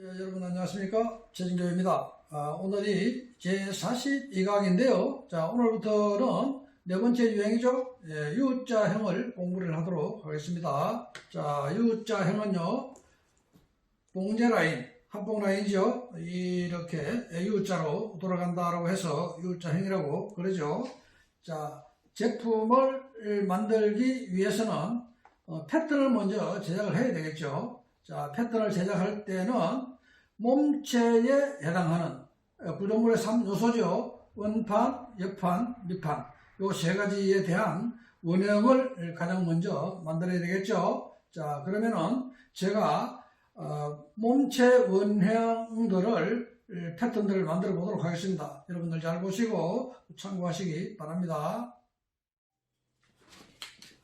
예, 여러분 안녕하십니까 최진교입니다. 아, 오늘이 제42강인데요. 자 오늘부터는 네 번째 유형이죠. 예, U자형을 공부를 하도록 하겠습니다. 자 U자형은요 봉제 라인 합봉 라인이죠. 이렇게 U자로 돌아간다라고 해서 U자형이라고 그러죠. 자 제품을 만들기 위해서는 어, 패턴을 먼저 제작을 해야 되겠죠. 자, 패턴을 제작할 때는 몸체에 해당하는 어, 구조물의 3요소죠. 원판, 옆판, 밑판. 요 세 가지에 대한 원형을 가장 먼저 만들어야 되겠죠. 자, 그러면은 제가 어, 몸체 원형들을 어, 패턴들을 만들어 보도록 하겠습니다. 여러분들 잘 보시고 참고하시기 바랍니다.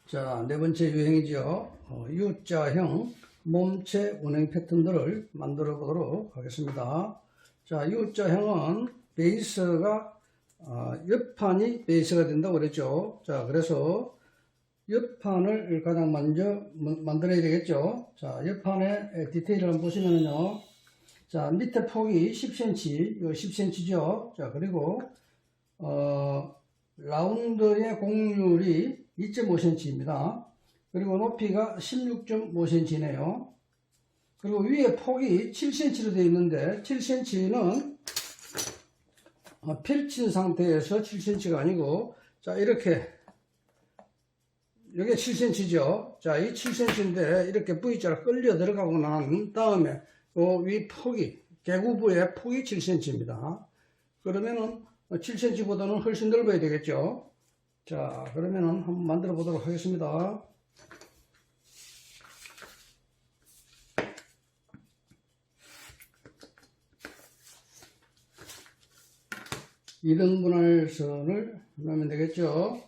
자, 네 번째 유형이죠. 어, U자형 몸체 운행 패턴들을 만들어 보도록 하겠습니다. 자, U자형은 베이스가 어, 옆판이 베이스가 된다고 그랬죠. 자, 그래서 옆판을 가장 먼저 만- 만들어야 되겠죠. 자, 옆판의 디테일을 한번 보시면요. 자, 밑에 폭이 10cm, 이거 10cm죠. 자, 그리고 어, 라운드의 공률이 2.5cm입니다. 그리고 높이가 16.5cm네요. 그리고 위에 폭이 7cm로 되어 있는데 7cm는 어, 펼친 상태에서 7cm가 아니고 자 이렇게 이게 7cm죠. 자, 이 7cm인데 이렇게 V자로 끌려 들어가고 난 다음에 그위 폭이 개구부의 폭이 7cm입니다. 그러면은 7cm보다는 훨씬 넓어야 되겠죠. 자, 그러면은 한번 만들어 보도록 하겠습니다. 2등분할 선을 넣으면 되겠죠.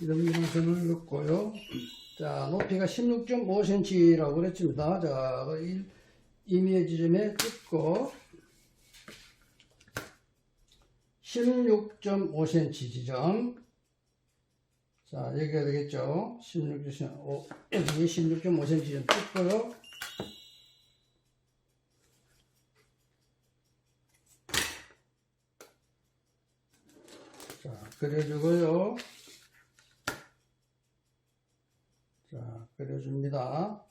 2등분할 선을 넣고요. 자, 높이가 16.5cm라고 그랬습니다. 자, 이 임의의 지점에 찍고 16.5cm 지점. 자, 여기가 되겠죠. 16.5, 여기 16.5cm 지점 찍고요. 자, 그려주고요. 자, 그려줍니다.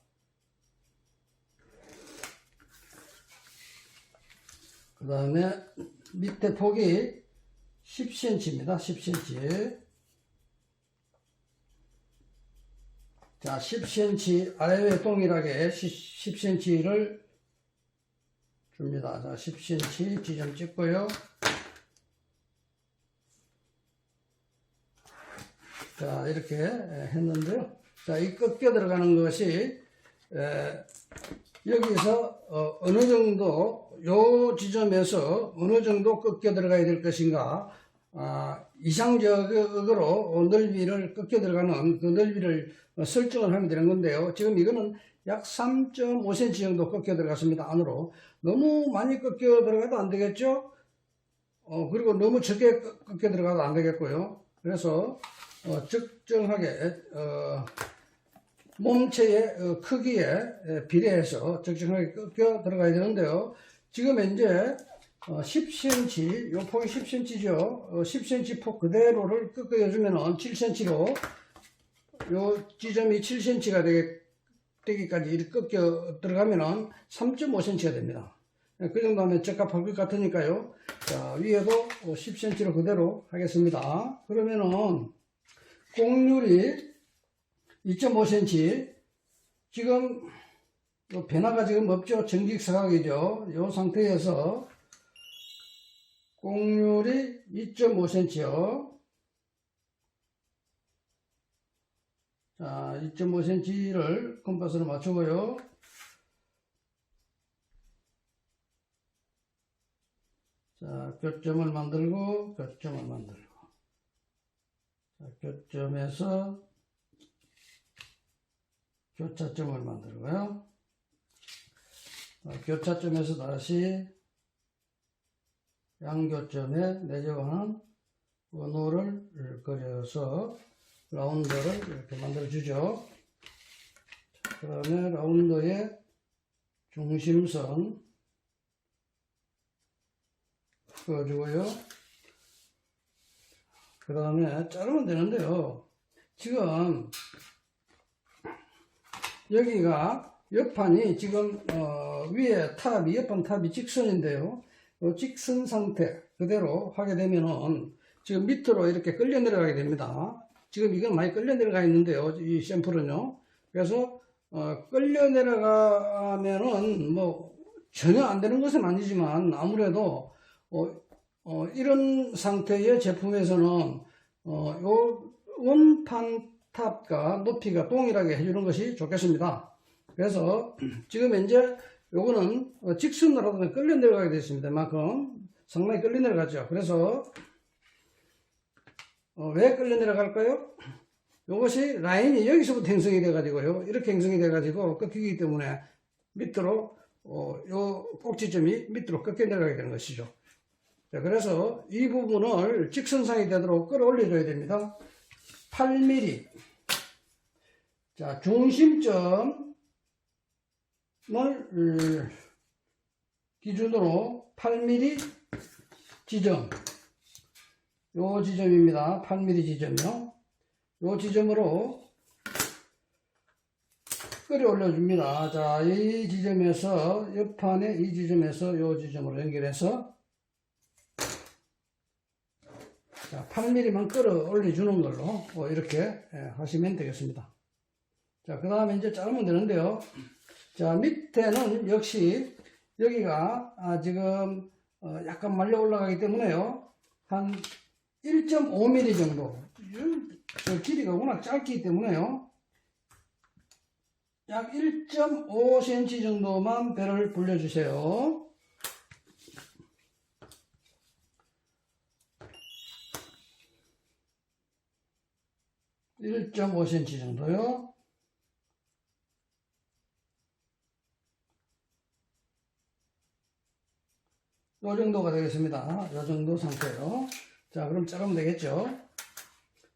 그 다음에 밑에 폭이 10cm입니다. 10cm. 자, 10cm 아래에 동일하게 10cm를 줍니다. 자, 10cm 지점 찍고요. 자, 이렇게 했는데요. 자, 이 꺾여 들어가는 것이, 에, 여기서 어, 느 정도, 요 지점에서 어느 정도 꺾여 들어가야 될 것인가, 아, 이상적으로 넓이를 꺾여 들어가는 그 넓이를 어, 설정을 하면 되는 건데요. 지금 이거는 약 3.5cm 정도 꺾여 들어갔습니다. 안으로. 너무 많이 꺾여 들어가도 안 되겠죠? 어, 그리고 너무 적게 꺾- 꺾여 들어가도 안 되겠고요. 그래서 어, 적정하게 어, 몸체의 어, 크기에 에, 비례해서 적정하게 꺾여 들어가야 되는데요. 지금 현재 어, 10cm, 요 폭이 10cm죠. 어, 10cm 폭 그대로를 꺾어주면은 7cm로 요 지점이 7cm가 되게, 되기까지 꺾여 들어가면은 3.5cm가 됩니다. 예, 그 정도 하면 적합할 것 같으니까요. 자, 위에도 10cm로 그대로 하겠습니다. 그러면은 공률이 2.5cm 지금 요 변화가 지금 없죠. 정직사각이죠. 이 상태에서 공률이 2.5cm요 자 2.5cm를 컴파스로 맞추고요. 자 교점을 만들고 교점을 만들고. 자, 교점에서 교차점을 만들고요. 어, 교차점에서 다시 양교점에 내려가는 원호를 그려서 라운드를 이렇게 만들어 주죠. 그 다음에 라운드의 중심선 그어주고요. 그 다음에 자르면 되는데요. 지금 여기가 옆판이 지금 어, 위에 탑이 옆판 탑이 직선인데요. 이 직선 상태 그대로 하게 되면은 지금 밑으로 이렇게 끌려 내려가게 됩니다. 지금 이건 많이 끌려 내려가 있는데요. 이 샘플은요. 그래서 어, 끌려 내려가면은 뭐 전혀 안 되는 것은 아니지만 아무래도 어, 어, 이런 상태의 제품에서는 어, 요 원판 탑과 높이가 동일하게 해주는 것이 좋겠습니다. 그래서 지금 현재 요거는 어, 직선으로 끌려 내려가게 되어 있습니다. 만큼 상당히 끌려 내려가죠. 그래서 어, 왜 끌려 내려갈까요? 이것이 라인이 여기서부터 형성이 돼가지고요. 이렇게 형성이 돼가지고 꺾이기 때문에 밑으로, 어, 요 꼭지점이 밑으로 꺾여 내려가게 되는 것이죠. 자, 그래서 이 부분을 직선상이 되도록 끌어올려줘야 됩니다. 8mm. 자, 중심점을 음, 기준으로 8mm 지점. 요 지점입니다. 8mm 지점이요. 요 지점으로 끌어올려 줍니다. 자, 이 지점에서 옆판에 이 지점에서 요 지점으로 연결해서 자, 8mm만 끌어올려 주는 걸로 어, 이렇게 예, 하시면 되겠습니다. 자, 그 다음에 이제 자르면 되는데요. 자, 밑에는 역시 여기가 아, 지금 어, 약간 말려 올라가기 때문에요. 한 1.5mm 정도. 이- 저 길이가 워낙 짧기 때문에요. 약 1.5cm 정도만 배를 불려주세요. 일5 c m 정도요. 요 정도가 되겠습니다. 요 정도 상태요. 자, 그럼 자르면 되겠죠?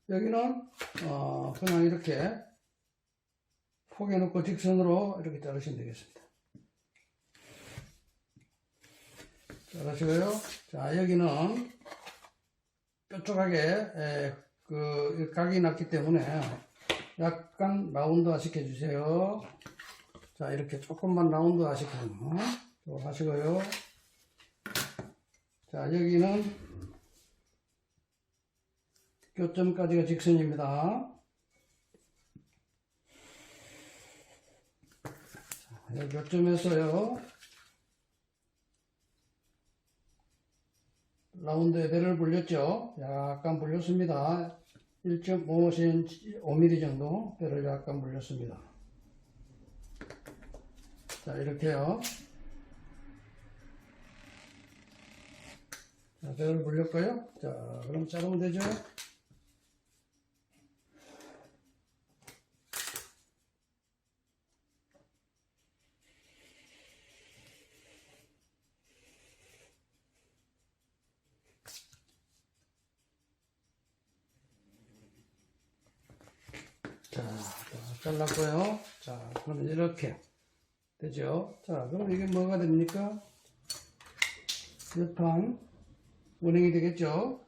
여기는, 어, 그냥 이렇게 포개 놓고 직선으로 이렇게 자르시면 되겠습니다. 자르시고요. 자, 여기는 뾰족하게, 에, 그, 각이 났기 때문에 약간 라운드화 시켜주세요. 자, 이렇게 조금만 라운드화 또 하시고요. 자, 여기는 교점까지가 직선입니다. 자, 여기 교점에서요. 라운드에 배를 불렸죠. 약간 불렸습니다. 1.5cm, 5mm 정도 배를 약간 불렸습니다. 자, 이렇게요. 자, 배를 불렸고요. 자, 그럼 자르면 되죠. 자, 자, 잘랐고요. 자, 그러면 이렇게 되죠. 자, 그럼 이게 뭐가 됩니까? 옆판 운행이 되겠죠.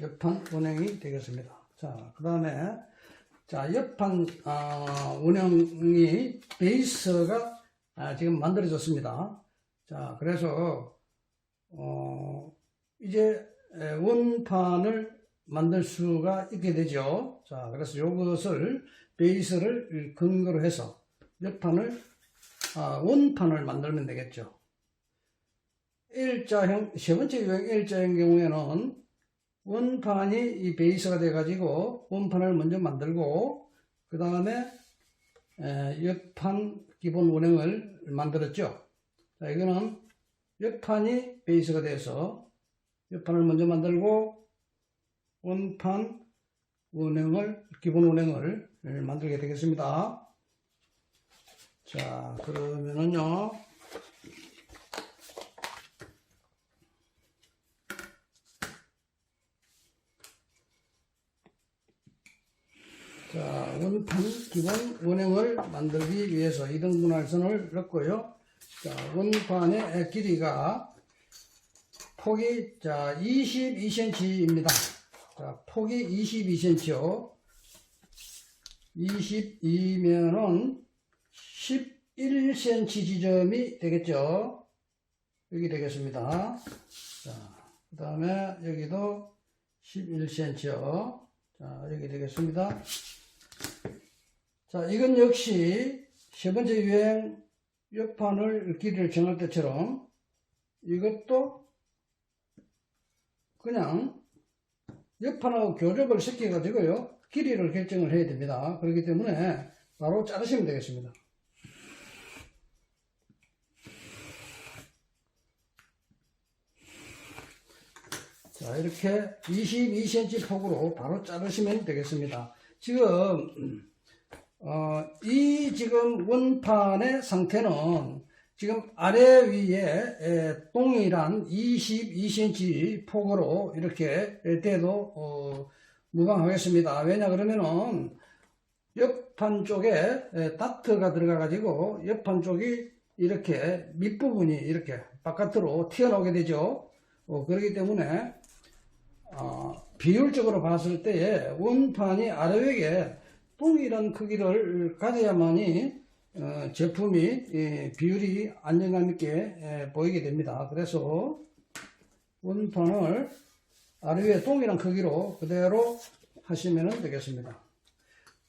옆판 운행이 되겠습니다. 자, 그 다음에, 자, 옆판, 아, 운영이 베이스가 아, 지금 만들어졌습니다. 자, 그래서, 어, 이제 에, 원판을 만들 수가 있게 되죠. 자, 그래서 이것을 베이스를 근거로 해서 옆판을 아, 원판을 만들면 되겠죠. 일자형 세 번째 유형 일자형 경우에는 원판이 이 베이스가 돼 가지고 원판을 먼저 만들고 그 다음에 옆판 기본 원형을 만들었죠. 자, 이거는 옆판이 베이스가 돼서 옆판을 먼저 만들고 원판 운행을 기본 운행을 예, 만들게 되겠습니다. 자 그러면은요. 자 원판 기본 운행을 만들기 위해서 이등분할선을 넣고요. 자 원판의 길이가 폭이 자 22cm입니다. 자, 폭이 22cm요. 22면은 11cm 지점이 되겠죠. 여기 되겠습니다. 자, 그 다음에 여기도 11cm요. 자, 여기 되겠습니다. 자, 이건 역시 세 번째 유행 옆판을 길이를 정할 때처럼 이것도 그냥 옆판하고 교접을 시켜가지고요. 길이를 결정을 해야 됩니다. 그렇기 때문에 바로 자르시면 되겠습니다. 자, 이렇게 22cm 폭으로 바로 자르시면 되겠습니다. 지금, 어, 이 지금 원판의 상태는 지금 아래 위에 에, 동일한 22cm 폭으로 이렇게 때도 어, 무방하겠습니다. 왜냐 그러면은 옆판 쪽에 에, 다트가 들어가 가지고 옆판 쪽이 이렇게 밑부분이 이렇게 바깥으로 튀어나오게 되죠. 어, 그렇기 때문에 어, 비율적으로 봤을 때에 원판이 아래쪽에 동일한 크기를 가져야만이 어, 제품이 예, 비율이 안정감 있게 예, 보이게 됩니다. 그래서 원판을 아래에 동일한 크기로 그대로 하시면 되겠습니다.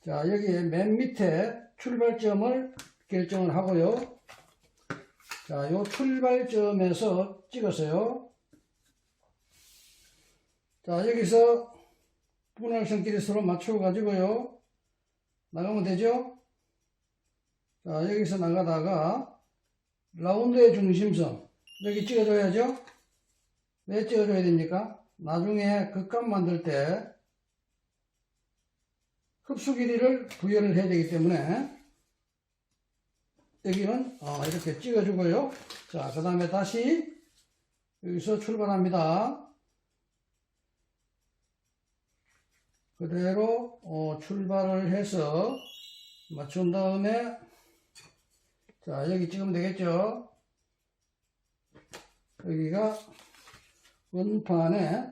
자 여기 맨 밑에 출발점을 결정을 하고요. 자, 요 출발점에서 찍었어요. 자, 여기서 분할선끼리 서로 맞춰 가지고요. 나가면 되죠? 자, 여기서 나가다가 라운드의 중심선 여기 찍어줘야죠? 왜 찍어줘야 됩니까? 나중에 극값 만들 때 흡수 길이를 부여를 해야 되기 때문에 여기는 어, 이렇게 찍어주고요. 자, 그 다음에 다시 여기서 출발합니다. 그대로 어, 출발을 해서 맞춘 다음에 자 여기 찍으면 되겠죠? 여기가 원판에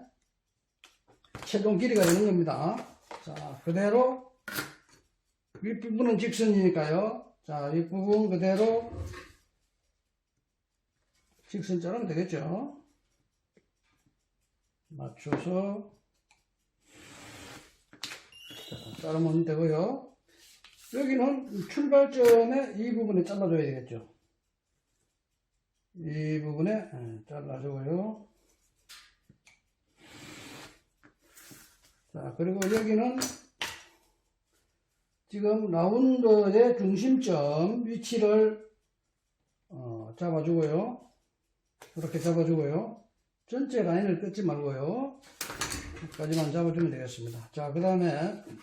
최종 길이가 되는 겁니다. 자 그대로 윗부분은 직선이니까요. 자 윗부분 그대로 직선 자르면 되겠죠? 맞춰서 자, 자르면 되고요 여기는 출발점에 이 부분에 잘라줘야 되겠죠. 이 부분에 예, 잘라주고요. 자, 그리고 여기는 지금 라운드의 중심점 위치를 어, 잡아주고요. 이렇게 잡아주고요. 전체 라인을 끊지 말고요. 여기까지만 잡아주면 되겠습니다. 자, 그 다음에 그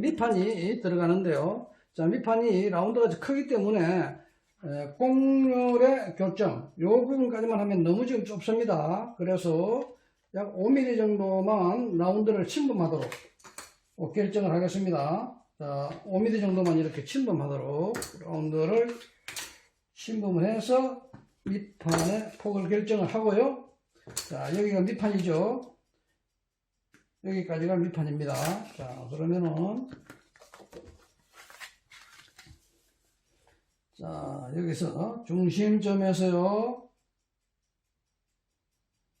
밑판이 들어가는데요. 자, 밑판이 라운드가 크기 때문에 꽁률의 교점 요 부분까지만 하면 너무 지금 좁습니다. 그래서 약 5mm 정도만 라운드를 침범하도록 어, 결정을 하겠습니다. 자, 5mm 정도만 이렇게 침범하도록 라운드를 침범을 해서 밑판의 폭을 결정을 하고요. 자, 여기가 밑판이죠. 여기까지가 밑판입니다. 자, 그러면은, 자, 여기서 중심점에서요,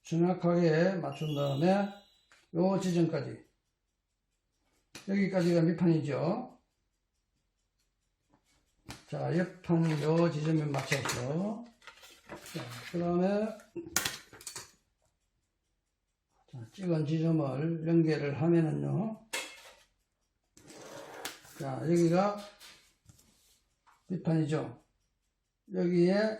정확하게 맞춘 다음에, 요 지점까지. 여기까지가 밑판이죠. 자, 옆판 요 지점에 맞춰서, 자, 그 다음에, 자, 찍은 지점을 연결을 하면은요. 자, 여기가 밑판이죠. 여기에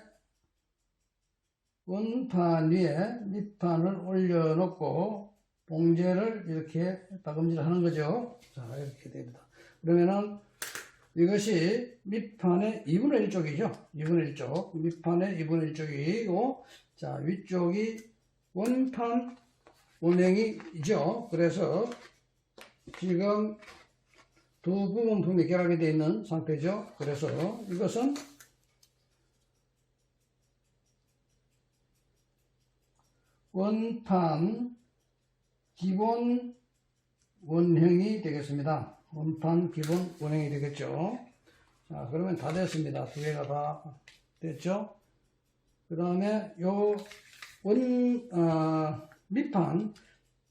원판 위에 밑판을 올려놓고 봉제를 이렇게 다금질 하는 거죠. 자, 이렇게 됩니다. 그러면은 이것이 밑판의 2분의 1쪽이죠. 2분의 1쪽. 밑판의 2분의 1쪽이고, 자, 위쪽이 원판 원행이죠. 그래서 지금 두 부분품이 결합이 되어 있는 상태죠. 그래서 이것은 원판 기본 원형이 되겠습니다. 원판 기본 원형이 되겠죠. 자, 그러면 다 됐습니다. 두 개가 다 됐죠. 그 다음에 요 원, 어, 밑판,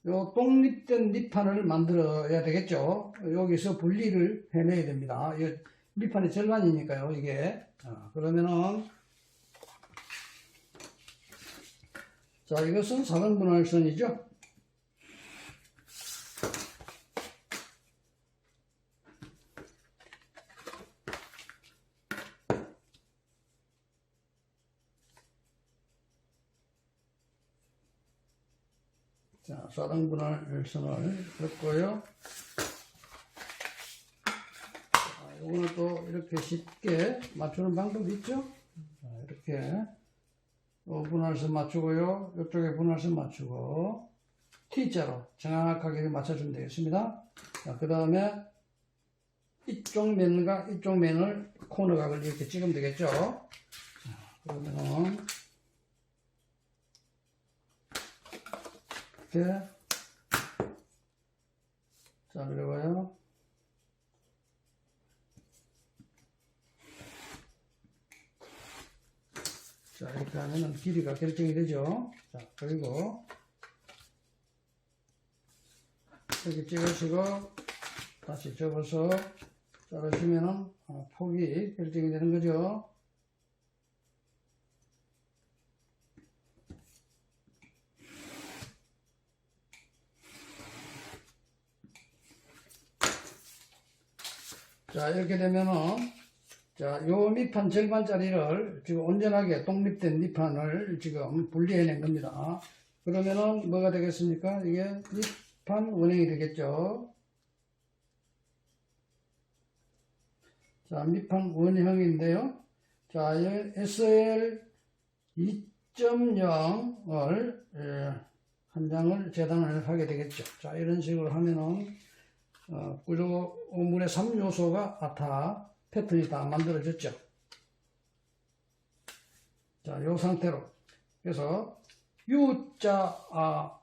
요 독립된 밑판을 만들어야 되겠죠. 여기서 분리를 해내야 됩니다. 이 밑판의 절반이니까요, 이게. 자, 그러면은, 자, 이것은 4번 분할 선이죠. 자, 4등 분할선을 긋고요. 자, 요거는 또 이렇게 쉽게 맞추는 방법이 있죠. 자, 이렇게 요 분할선 맞추고요. 이쪽에 분할선 맞추고 T자로 정확하게 맞춰주면 되겠습니다. 자, 그 다음에 이쪽 면과 이쪽 면을 코너 각을 이렇게 찍으면 되겠죠. 자, 그러면 이렇게 자르고요. 자, 이렇게 하면은 길이가 결정이 되죠. 자, 그리고 이렇게 찍으시고 다시 접어서 자르시면은 어, 폭이 결정이 되는 거죠. 자, 이렇게 되면은, 자, 요 밑판 절반짜리를 지금 온전하게 독립된 밑판을 지금 분리해낸 겁니다. 그러면은 뭐가 되겠습니까? 이게 밑판 원형이 되겠죠. 자, 밑판 원형인데요. 자, 이 SL 2.0을 예, 한 장을 재단을 하게 되겠죠. 자, 이런 식으로 하면은 어, 구조물의 3요소가 다 패턴이 다 만들어졌죠. 자, 요 상태로. 그래서 U자 아,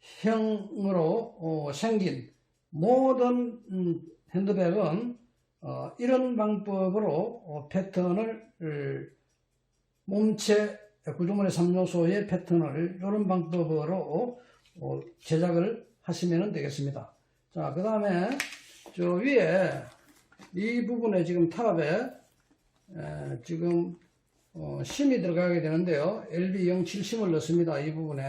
형으로 어, 생긴 모든 음, 핸드백은 어, 이런 방법으로 어, 패턴을 을, 몸체 구조물의 3요소의 패턴을 이런 방법으로 어, 제작을 하시면 되겠습니다. 자, 그 다음에 저 위에 이 부분에 지금 탑에 에, 지금 어, 심이 들어가게 되는데요. LB07 심을 넣습니다. 이 부분에.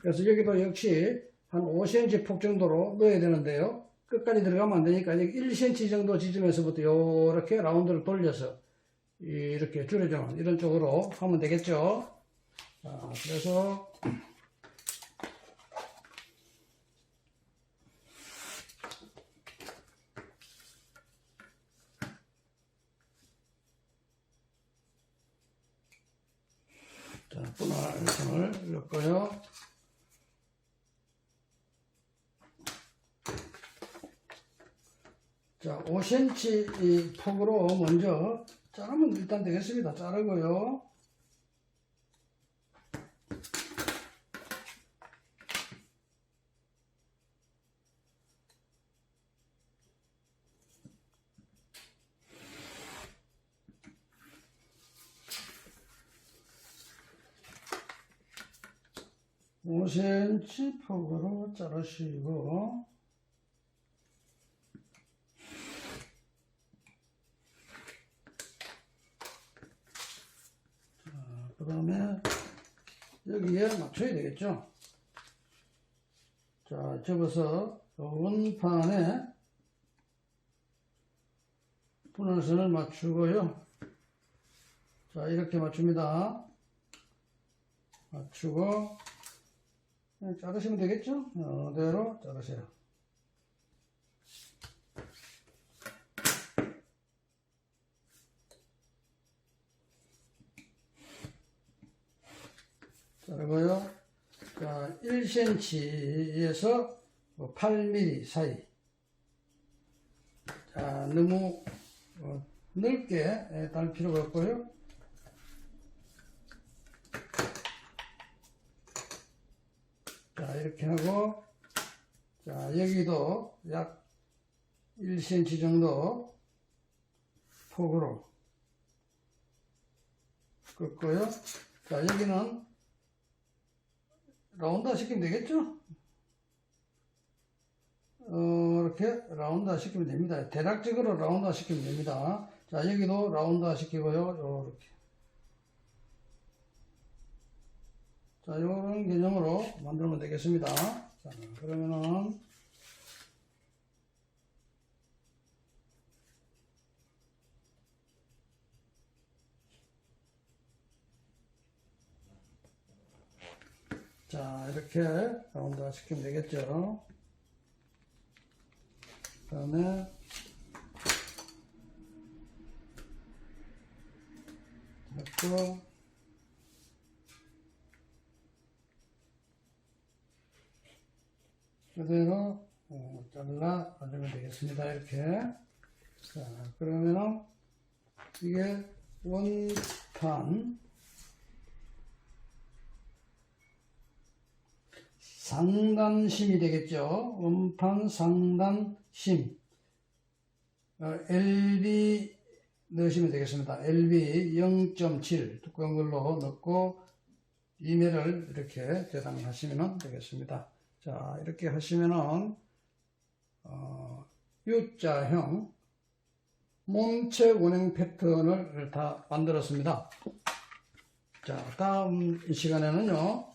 그래서 여기도 역시 한 5cm 폭 정도로 넣어야 되는데요. 끝까지 들어가면 안 되니까 여기 1cm 정도 지점에서부터 이렇게 라운드를 돌려서 이렇게 줄여주는 이런 쪽으로 하면 되겠죠. 자, 그래서 자, 분할선을 넣고요. 자, 5cm 이 폭으로 먼저 자르면 일단 되겠습니다. 자르고요. 오 c m 폭으로 자르시고 그 다음에 여기에 맞춰야 되겠죠? 자 접어서 원판에 분할선을 맞추고요. 자 이렇게 맞춥니다. 맞추고 자르시면 되겠죠? 이대로 자르세요. 자르고요. 자, 1cm에서 8mm 사이. 너무 어, 넓게 에, 달 필요가 없고요. 자, 이렇게 하고, 자, 여기도 약 1cm 정도 폭으로 긋고요. 자, 여기는 라운드 시키면 되겠죠? 어, 이렇게 라운드 시키면 됩니다. 대략적으로 라운드 시키면 됩니다. 자, 여기도 라운드 시키고요. 요렇게. 자, 요런 개념으로 만들면 되겠습니다. 자, 그러면은, 자, 이렇게 라운드 시키면 되겠죠. 그 다음에, 잡고, 그대로 어, 잘라 가지면 되겠습니다. 이렇게. 자, 그러면은 이게 원판 상단심이 되겠죠. 원판 상단심. 어, LB 넣으시면 되겠습니다. LB 0.7 두꺼운 걸로 넣고 이메를 이렇게 재단하시면 되겠습니다. 자, 이렇게 하시면은, 어, U자형 몸체 원형 패턴을 다 만들었습니다. 자, 다음 이 시간에는요,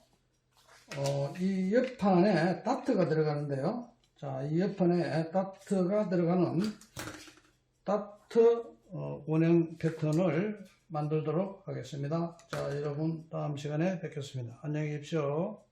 어, 이 옆판에 다트가 들어가는데요. 자, 이 옆판에 다트가 들어가는 다트 어, 원형 패턴을 만들도록 하겠습니다. 자, 여러분 다음 시간에 뵙겠습니다. 안녕히 계십시오.